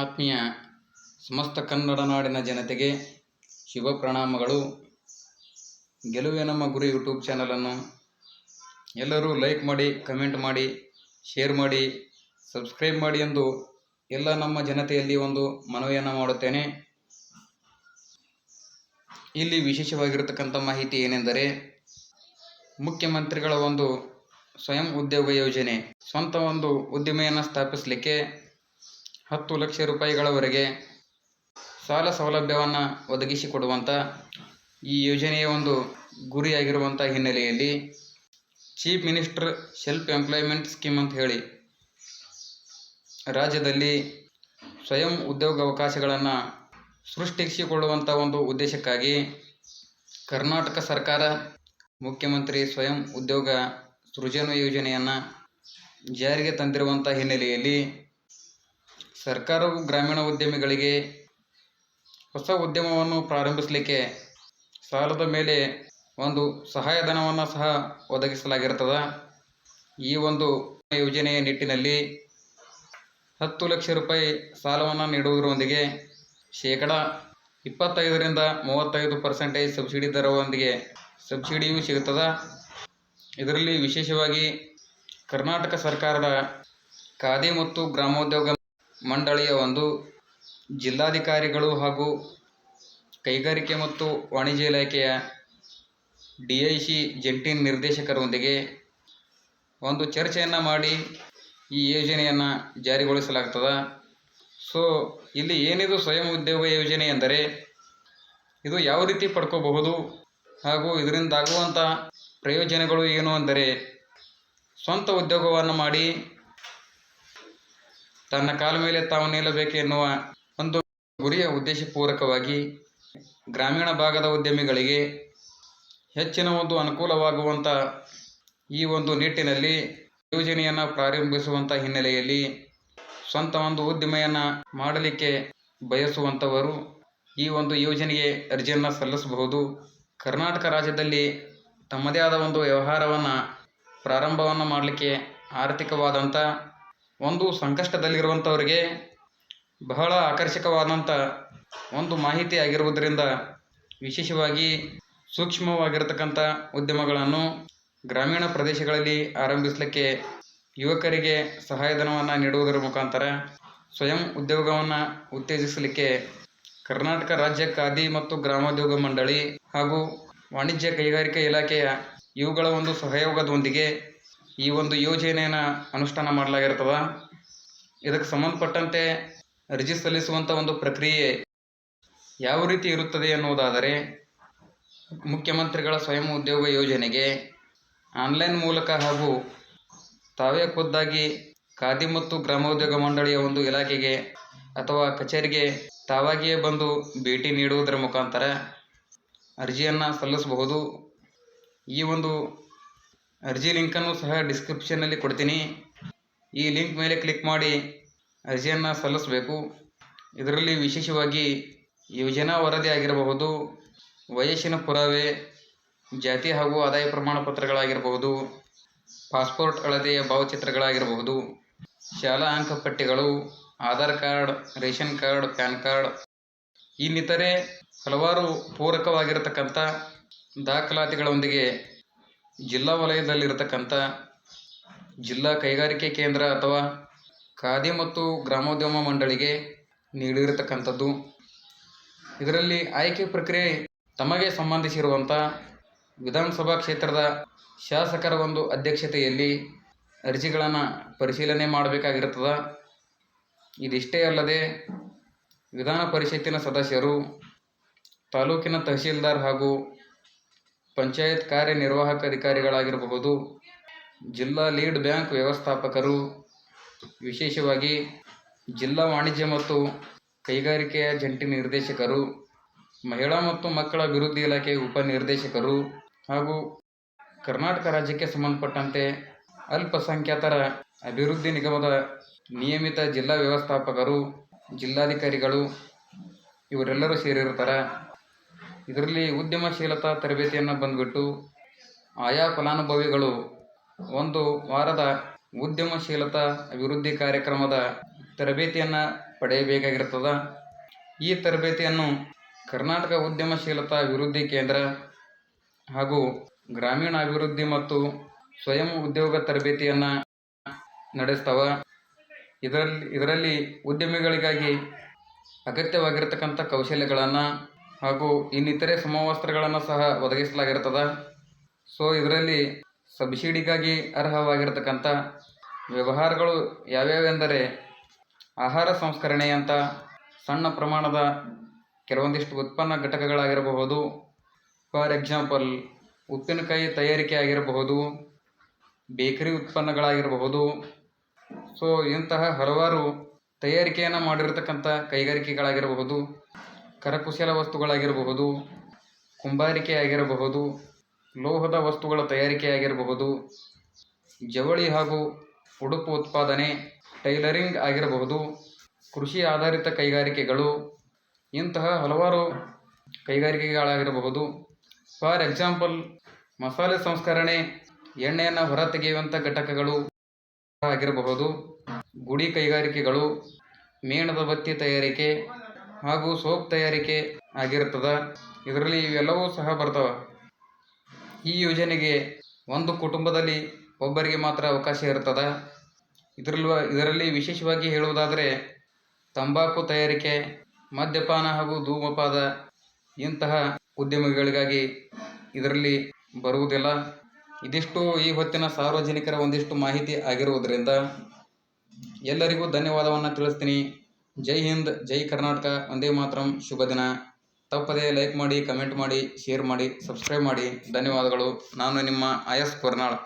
ಆತ್ಮೀಯ ಸಮಸ್ತ ಕನ್ನಡ ನಾಡಿನ ಜನತೆಗೆ ಶುಭ ಪ್ರಣಾಮಗಳು. ಗೆಲುವೆ ನಮ್ಮ ಗುರು ಯೂಟ್ಯೂಬ್ ಚಾನಲನ್ನು ಎಲ್ಲರೂ ಲೈಕ್ ಮಾಡಿ, ಕಮೆಂಟ್ ಮಾಡಿ, ಶೇರ್ ಮಾಡಿ, ಸಬ್ಸ್ಕ್ರೈಬ್ ಮಾಡಿ ಎಂದು ಎಲ್ಲ ನಮ್ಮ ಜನತೆಯಲ್ಲಿ ಒಂದು ಮನವಿಯನ್ನು ಮಾಡುತ್ತೇನೆ. ಇಲ್ಲಿ ವಿಶೇಷವಾಗಿರತಕ್ಕಂಥ ಮಾಹಿತಿ ಏನೆಂದರೆ, ಮುಖ್ಯಮಂತ್ರಿಗಳ ಒಂದು ಸ್ವಯಂ ಉದ್ಯೋಗ ಯೋಜನೆ, ಸ್ವಂತ ಒಂದು ಉದ್ದಿಮೆಯನ್ನು ಸ್ಥಾಪಿಸಲಿಕ್ಕೆ ಹತ್ತು ಲಕ್ಷ ರೂಪಾಯಿಗಳವರೆಗೆ ಸಾಲ ಸೌಲಭ್ಯವನ್ನು ಒದಗಿಸಿಕೊಡುವಂಥ ಈ ಯೋಜನೆಯ ಒಂದು ಗುರಿಯಾಗಿರುವಂಥ ಹಿನ್ನೆಲೆಯಲ್ಲಿ chief minister self employment scheme ಅಂತ ಹೇಳಿ ರಾಜ್ಯದಲ್ಲಿ ಸ್ವಯಂ ಉದ್ಯೋಗ ಅವಕಾಶಗಳನ್ನು ಸೃಷ್ಟಿಸಿಕೊಳ್ಳುವಂಥ ಒಂದು ಉದ್ದೇಶಕ್ಕಾಗಿ ಕರ್ನಾಟಕ ಸರ್ಕಾರ ಮುಖ್ಯಮಂತ್ರಿ ಸ್ವಯಂ ಉದ್ಯೋಗ ಸೃಜನ ಯೋಜನೆಯನ್ನು ಜಾರಿಗೆ ತಂದಿರುವಂಥ ಹಿನ್ನೆಲೆಯಲ್ಲಿ ಸರ್ಕಾರವು ಗ್ರಾಮೀಣ ಉದ್ಯಮಿಗಳಿಗೆ ಹೊಸ ಉದ್ಯಮವನ್ನು ಪ್ರಾರಂಭಿಸಲಿಕ್ಕೆ ಸಾಲದ ಮೇಲೆ ಒಂದು ಸಹಾಯಧನವನ್ನು ಸಹ ಒದಗಿಸಲಾಗಿರ್ತದೆ. ಈ ಒಂದು ಯೋಜನೆಯ ನಿಟ್ಟಿನಲ್ಲಿ ಹತ್ತು ಲಕ್ಷ ರೂಪಾಯಿ ಸಾಲವನ್ನು ನೀಡುವುದರೊಂದಿಗೆ ಶೇಕಡ ಇಪ್ಪತ್ತೈದರಿಂದ ಮೂವತ್ತೈದು ಪರ್ಸೆಂಟೇಜ್ ಸಬ್ಸಿಡಿ ದರದೊಂದಿಗೆ ಸಬ್ಸಿಡಿಯೂ ಸಿಗುತ್ತದೆ. ಇದರಲ್ಲಿ ವಿಶೇಷವಾಗಿ ಕರ್ನಾಟಕ ಸರ್ಕಾರದ ಖಾದಿ ಮತ್ತು ಗ್ರಾಮೋದ್ಯೋಗ ಮಂಡಳಿಯ ಒಂದು ಜಿಲ್ಲಾಧಿಕಾರಿಗಳು ಹಾಗೂ ಕೈಗಾರಿಕೆ ಮತ್ತು ವಾಣಿಜ್ಯ ಇಲಾಖೆಯ ಡಿ ಐ ಸಿ ಜಂಟಿ ನಿರ್ದೇಶಕರೊಂದಿಗೆ ಒಂದು ಚರ್ಚೆಯನ್ನು ಮಾಡಿ ಈ ಯೋಜನೆಯನ್ನು ಜಾರಿಗೊಳಿಸಲಾಗ್ತದೆ. ಸೊ, ಇಲ್ಲಿ ಏನಿದು ಸ್ವಯಂ ಉದ್ಯೋಗ ಯೋಜನೆ ಎಂದರೆ ಇದು ಯಾವ ರೀತಿ ಪಡ್ಕೋಬಹುದು ಹಾಗೂ ಇದರಿಂದಾಗುವಂಥ ಪ್ರಯೋಜನಗಳು ಏನು ಅಂದರೆ ಸ್ವಂತ ಉದ್ಯೋಗವನ್ನು ಮಾಡಿ ತನ್ನ ಕಾಲ ಮೇಲೆ ತಾವು ನಿಲ್ಲಬೇಕು ಎನ್ನುವ ಒಂದು ಗುರಿಯ ಉದ್ದೇಶಪೂರ್ವಕವಾಗಿ ಗ್ರಾಮೀಣ ಭಾಗದ ಉದ್ಯಮಿಗಳಿಗೆ ಹೆಚ್ಚಿನ ಒಂದು ಅನುಕೂಲವಾಗುವಂಥ ಈ ಒಂದು ನಿಟ್ಟಿನಲ್ಲಿ ಯೋಜನೆಯನ್ನು ಪ್ರಾರಂಭಿಸುವಂಥ ಹಿನ್ನೆಲೆಯಲ್ಲಿ ಸ್ವಂತ ಒಂದು ಉದ್ದಿಮೆಯನ್ನು ಮಾಡಲಿಕ್ಕೆ ಬಯಸುವಂಥವರು ಈ ಒಂದು ಯೋಜನೆಗೆ ಅರ್ಜಿಯನ್ನು ಸಲ್ಲಿಸಬಹುದು. ಕರ್ನಾಟಕ ರಾಜ್ಯದಲ್ಲಿ ತಮ್ಮದೇ ಆದ ಒಂದು ವ್ಯವಹಾರವನ್ನು ಪ್ರಾರಂಭವನ್ನು ಮಾಡಲಿಕ್ಕೆ ಆರ್ಥಿಕವಾದಂಥ ಒಂದು ಸಂಕಷ್ಟದಲ್ಲಿರುವಂಥವರಿಗೆ ಬಹಳ ಆಕರ್ಷಕವಾದಂಥ ಒಂದು ಮಾಹಿತಿ ಆಗಿರುವುದರಿಂದ ವಿಶೇಷವಾಗಿ ಸೂಕ್ಷ್ಮವಾಗಿರತಕ್ಕಂಥ ಉದ್ಯಮಗಳನ್ನು ಗ್ರಾಮೀಣ ಪ್ರದೇಶಗಳಲ್ಲಿ ಆರಂಭಿಸಲಿಕ್ಕೆ ಯುವಕರಿಗೆ ಸಹಾಯಧನವನ್ನು ನೀಡುವುದರ ಮುಖಾಂತರ ಸ್ವಯಂ ಉದ್ಯೋಗವನ್ನು ಉತ್ತೇಜಿಸಲಿಕ್ಕೆ ಕರ್ನಾಟಕ ರಾಜ್ಯ ಖಾದಿ ಮತ್ತು ಗ್ರಾಮೋದ್ಯೋಗ ಮಂಡಳಿ ಹಾಗೂ ವಾಣಿಜ್ಯ ಕೈಗಾರಿಕಾ ಇಲಾಖೆಯ ಇವುಗಳ ಒಂದು ಸಹಯೋಗದೊಂದಿಗೆ ಈ ಒಂದು ಯೋಜನೆಯನ್ನು ಅನುಷ್ಠಾನ ಮಾಡಲಾಗಿರ್ತದ. ಇದಕ್ಕೆ ಸಂಬಂಧಪಟ್ಟಂತೆ ಅರ್ಜಿ ಸಲ್ಲಿಸುವಂಥ ಒಂದು ಪ್ರಕ್ರಿಯೆ ಯಾವ ರೀತಿ ಇರುತ್ತದೆ ಎನ್ನುವುದಾದರೆ ಮುಖ್ಯಮಂತ್ರಿಗಳ ಸ್ವಯಂ ಉದ್ಯೋಗ ಯೋಜನೆಗೆ ಆನ್ಲೈನ್ ಮೂಲಕ ಹಾಗೂ ತಾವೇ ಖುದ್ದಾಗಿ ಖಾದಿ ಮತ್ತು ಗ್ರಾಮೋದ್ಯೋಗ ಮಂಡಳಿಯ ಒಂದು ಇಲಾಖೆಗೆ ಅಥವಾ ಕಚೇರಿಗೆ ತಾವಾಗಿಯೇ ಬಂದು ಭೇಟಿ ನೀಡುವುದರ ಮುಖಾಂತರ ಅರ್ಜಿಯನ್ನು ಸಲ್ಲಿಸಬಹುದು. ಈ ಒಂದು ಅರ್ಜಿ ಲಿಂಕನ್ನು ಸಹ ಡಿಸ್ಕ್ರಿಪ್ಷನ್ನಲ್ಲಿ ಕೊಡ್ತೀನಿ. ಈ ಲಿಂಕ್ ಮೇಲೆ ಕ್ಲಿಕ್ ಮಾಡಿ ಅರ್ಜಿಯನ್ನು ಸಲ್ಲಿಸಬೇಕು. ಇದರಲ್ಲಿ ವಿಶೇಷವಾಗಿ ಯೋಜನಾ ವರದಿ ಆಗಿರಬಹುದು, ವಯಸ್ಸಿನ ಪುರಾವೆ, ಜಾತಿ ಹಾಗೂ ಆದಾಯ ಪ್ರಮಾಣ ಪತ್ರಗಳಾಗಿರಬಹುದು, ಪಾಸ್ಪೋರ್ಟ್ ಅಳತೆಯ ಭಾವಚಿತ್ರಗಳಾಗಿರಬಹುದು, ಶಾಲಾ ಅಂಕಪಟ್ಟಿಗಳು Aadhaar card, ration card, PAN card ಇನ್ನಿತರೆ ಹಲವಾರು ಪೂರಕವಾಗಿರತಕ್ಕಂಥ ದಾಖಲಾತಿಗಳೊಂದಿಗೆ ಜಿಲ್ಲಾ ವಲಯದಲ್ಲಿರತಕ್ಕಂಥ ಜಿಲ್ಲಾ ಕೈಗಾರಿಕೆ ಕೇಂದ್ರ ಅಥವಾ ಖಾದಿ ಮತ್ತು ಗ್ರಾಮೋದ್ಯಮ ಮಂಡಳಿಗೆ ನೀಡಿರತಕ್ಕಂಥದ್ದು. ಇದರಲ್ಲಿ ಆಯ್ಕೆ ಪ್ರಕ್ರಿಯೆ ತಮಗೆ ಸಂಬಂಧಿಸಿರುವಂಥ ವಿಧಾನಸಭಾ ಕ್ಷೇತ್ರದ ಶಾಸಕರ ಒಂದು ಅಧ್ಯಕ್ಷತೆಯಲ್ಲಿ ಅರ್ಜಿಗಳನ್ನು ಪರಿಶೀಲನೆ ಮಾಡಬೇಕಾಗಿರ್ತದೆ. ಇದಿಷ್ಟೇ ಅಲ್ಲದೆ ವಿಧಾನ ಪರಿಷತ್ತಿನ ಸದಸ್ಯರು, ತಾಲೂಕಿನ ತಹಸೀಲ್ದಾರ್ ಹಾಗೂ ಪಂಚಾಯತ್ ಕಾರ್ಯನಿರ್ವಾಹಕ ಅಧಿಕಾರಿಗಳಾಗಿರಬಹುದು, ಜಿಲ್ಲಾ ಲೀಡ್ ಬ್ಯಾಂಕ್ ವ್ಯವಸ್ಥಾಪಕರು, ವಿಶೇಷವಾಗಿ ಜಿಲ್ಲಾ ವಾಣಿಜ್ಯ ಮತ್ತು ಕೈಗಾರಿಕೆಯ ಜಂಟಿ ನಿರ್ದೇಶಕರು, ಮಹಿಳಾ ಮತ್ತು ಮಕ್ಕಳ ಅಭಿವೃದ್ಧಿ ಇಲಾಖೆ ಉಪನಿರ್ದೇಶಕರು ಹಾಗೂ ಕರ್ನಾಟಕ ರಾಜ್ಯಕ್ಕೆ ಸಂಬಂಧಪಟ್ಟಂತೆ ಅಲ್ಪಸಂಖ್ಯಾತರ ಅಭಿವೃದ್ಧಿ ನಿಗಮದ ನಿಯಮಿತ ಜಿಲ್ಲಾ ವ್ಯವಸ್ಥಾಪಕರು, ಜಿಲ್ಲಾಧಿಕಾರಿಗಳು ಇವರೆಲ್ಲರೂ ಸೇರಿರ್ತಾರೆ. ಇದರಲ್ಲಿ ಉದ್ಯಮಶೀಲತಾ ತರಬೇತಿಯನ್ನು ಬಂದುಬಿಟ್ಟು ಆಯಾ ಫಲಾನುಭವಿಗಳು ಒಂದು ವಾರದ ಉದ್ಯಮಶೀಲತಾ ಅಭಿವೃದ್ಧಿ ಕಾರ್ಯಕ್ರಮದ ತರಬೇತಿಯನ್ನು ಪಡೆಯಬೇಕಾಗಿರ್ತದೆ. ಈ ತರಬೇತಿಯನ್ನು ಕರ್ನಾಟಕ ಉದ್ಯಮಶೀಲತಾ ಅಭಿವೃದ್ಧಿ ಕೇಂದ್ರ ಹಾಗೂ ಗ್ರಾಮೀಣ ಅಭಿವೃದ್ಧಿ ಮತ್ತು ಸ್ವಯಂ ಉದ್ಯೋಗ ತರಬೇತಿಯನ್ನು ನಡೆಸ್ತವ. ಇದರಲ್ಲಿ ಇದರಲ್ಲಿ ಉದ್ಯಮಿಗಳಿಗಾಗಿ ಅಗತ್ಯವಾಗಿರತಕ್ಕಂಥ ಕೌಶಲ್ಯಗಳನ್ನು ಹಾಗೂ ಇನ್ನಿತರೆ ಸಮವಸ್ತ್ರಗಳನ್ನು ಸಹ ಒದಗಿಸಲಾಗಿರ್ತದೆ. ಸೊ ಇದರಲ್ಲಿ ಸಬ್ಸಿಡಿಗಾಗಿ ಅರ್ಹವಾಗಿರ್ತಕ್ಕಂಥ ವ್ಯವಹಾರಗಳು ಯಾವ್ಯಾವೆಂದರೆ ಆಹಾರ ಸಂಸ್ಕರಣೆ ಅಂತ ಸಣ್ಣ ಪ್ರಮಾಣದ ಕೆಲವೊಂದಿಷ್ಟು ಉತ್ಪನ್ನ ಘಟಕಗಳಾಗಿರಬಹುದು. ಫಾರ್ ಎಕ್ಸಾಂಪಲ್ ಉಪ್ಪಿನಕಾಯಿ ತಯಾರಿಕೆ ಆಗಿರಬಹುದು, ಬೇಕರಿ ಉತ್ಪನ್ನಗಳಾಗಿರಬಹುದು. ಸೊ ಇಂತಹ ಹಲವಾರು ತಯಾರಿಕೆಯನ್ನು ಮಾಡಿರತಕ್ಕಂಥ ಕೈಗಾರಿಕೆಗಳಾಗಿರಬಹುದು. ಕರಕುಶಲ ವಸ್ತುಗಳಾಗಿರಬಹುದು ಕುಂಬಾರಿಕೆ ಆಗಿರಬಹುದು ಲೋಹದ ವಸ್ತುಗಳ ತಯಾರಿಕೆ ಆಗಿರಬಹುದು ಜವಳಿ ಹಾಗೂ ಉಡುಪು ಉತ್ಪಾದನೆ, ಟೈಲರಿಂಗ್ ಆಗಿರಬಹುದು, ಕೃಷಿ ಆಧಾರಿತ ಕೈಗಾರಿಕೆಗಳು, ಇಂತಹ ಹಲವಾರು ಕೈಗಾರಿಕೆಗಳಾಗಿರಬಹುದು. ಫಾರ್ ಎಕ್ಸಾಂಪಲ್ ಮಸಾಲೆ ಸಂಸ್ಕರಣೆ, ಎಣ್ಣೆಯನ್ನು ಹೊರತೆಗೆಯುವಂಥ ಘಟಕಗಳು ಆಗಿರಬಹುದು. ಗುಡಿ ಕೈಗಾರಿಕೆಗಳು, ಮೇಣದ ಬತ್ತಿ ತಯಾರಿಕೆ ಹಾಗೂ ಸೋಪ್ ತಯಾರಿಕೆ ಆಗಿರುತ್ತದೆ. ಇದರಲ್ಲಿ ಇವೆಲ್ಲವೂ ಸಹ ಬರ್ತವೆ. ಈ ಯೋಜನೆಗೆ ಒಂದು ಕುಟುಂಬದಲ್ಲಿ ಒಬ್ಬರಿಗೆ ಮಾತ್ರ ಅವಕಾಶ ಇರ್ತದೆ ಇದರಲ್ಲಿ ಇದರಲ್ಲಿ ವಿಶೇಷವಾಗಿ ಹೇಳುವುದಾದರೆ ತಂಬಾಕು ತಯಾರಿಕೆ, ಮದ್ಯಪಾನ ಹಾಗೂ ಧೂಮಪಾದ ಇಂತಹ ಉದ್ಯಮಗಳಿಗಾಗಿ ಇದರಲ್ಲಿ ಬರುವುದಿಲ್ಲ. ಇದಿಷ್ಟು ಈ ಹೊತ್ತಿನ ಸಾರ್ವಜನಿಕರ ಒಂದಿಷ್ಟು ಮಾಹಿತಿ ಆಗಿರುವುದರಿಂದ ಎಲ್ಲರಿಗೂ ಧನ್ಯವಾದವನ್ನು ತಿಳಿಸ್ತೀನಿ. ಜೈ ಹಿಂದ್, ಜೈ ಕರ್ನಾಟಕ, ಒಂದೇ ಮಾತ್ರಂ. ಶುಭ ದಿನ. ತಪ್ಪದೇ ಲೈಕ್ ಮಾಡಿ ಕಮೆಂಟ್ ಮಾಡಿ ಶೇರ್ ಮಾಡಿ ಸಬ್ಸ್ಕ್ರೈಬ್ ಮಾಡಿ. ಧನ್ಯವಾದಗಳು. ನಾನು ನಿಮ್ಮ ಆಯಸ್ ಕೊರ್ನಾಳ್